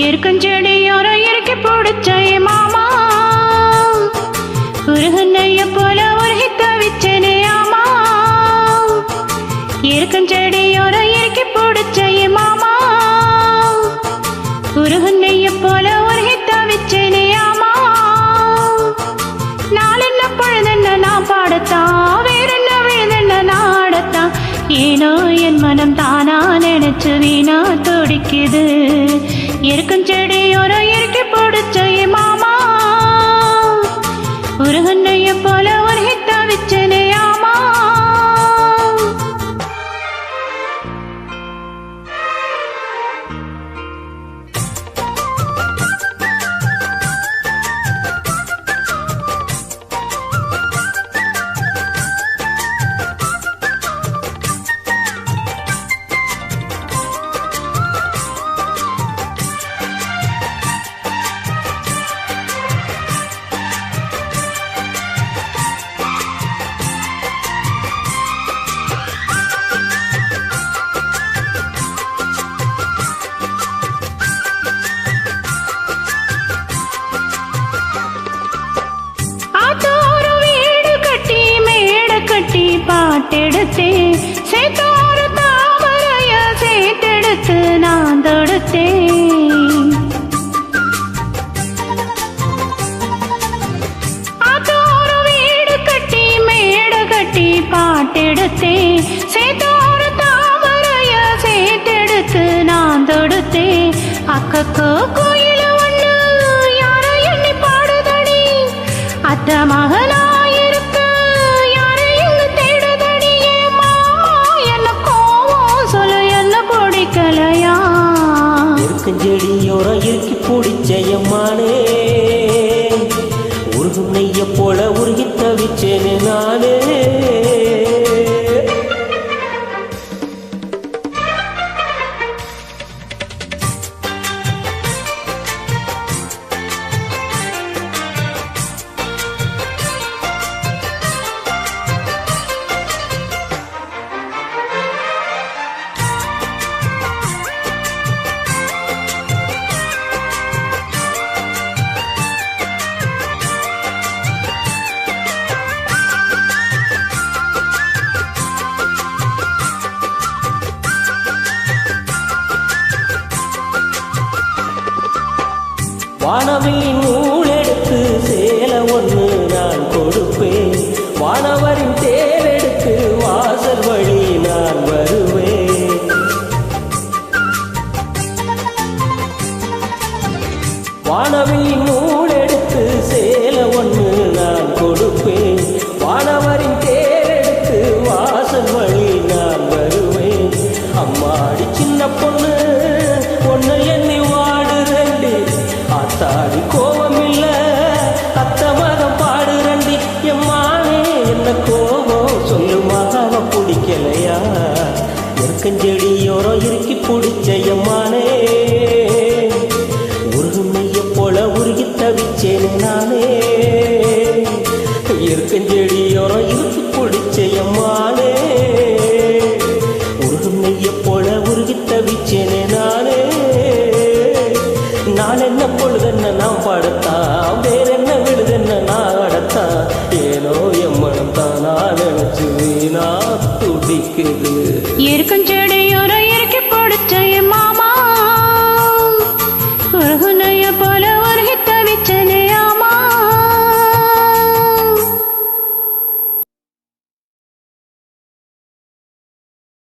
இருக்கஞ்செடியோரம் இறக்கி பிடிச்ச மாமா. உருகுன்னைய போல உருகி தவிச்சனே ஆமா இருக்கஞ்செடியோரம் இறக்கி பிடிச்ச மாமா. உருகுன்னைய போல உருகி தவிச்சனே ஆமா நாளென்ன பொழுதென்ன நான் பாடத்தான் வேறென்ன விழுதென்ன நாடத்தான் ஏனோ என் மனம் தானா நினைச்சு வீணா துடிக்குது. இருக்கும் நாட்டெடுத்தே. சேத்தோர தாமரைய சேத்தெடுத்து நான் தொடுத்தேன். ஆத்தோர வீடு கட்டி மேடு கட்டி பாட்டெடுத்தே சேத்தோர தாமரைய சேத்தெடுத்து நான் தொடுத்தே அக்கக்கோ கோயில் ஒண்ணு யாரோ எண்ணி பாடுதடி? அத்த மகளா இருக்கஞ்செடியோரம் இறுக்கி பிடிச்ச எம்மானே உருகும் நெய்ய போல உருகி தவிச்சேனே நானே. வானவில் நூல் சேல ஒன்று நான் கொடுப்பேன். வானவரின் தேரெடுத்து வாசல் வழி நான் வருவேன். வானவில் நூல் கிளையா எற்கஞ்செடியோரம் இறுக்கி பிடிச்ச எம்மானே. உருகுமைய போல உருகி தவிச்சேனே நானே. எற்கஞ்செடியோரம் இறுக்கி பிடிச்ச எம்மானே. உருகுமைய போல உருகி தவிச்சேனே நானே. நான் என்ன பொழுதென்ன நான் பாடத்தான் கேக்குது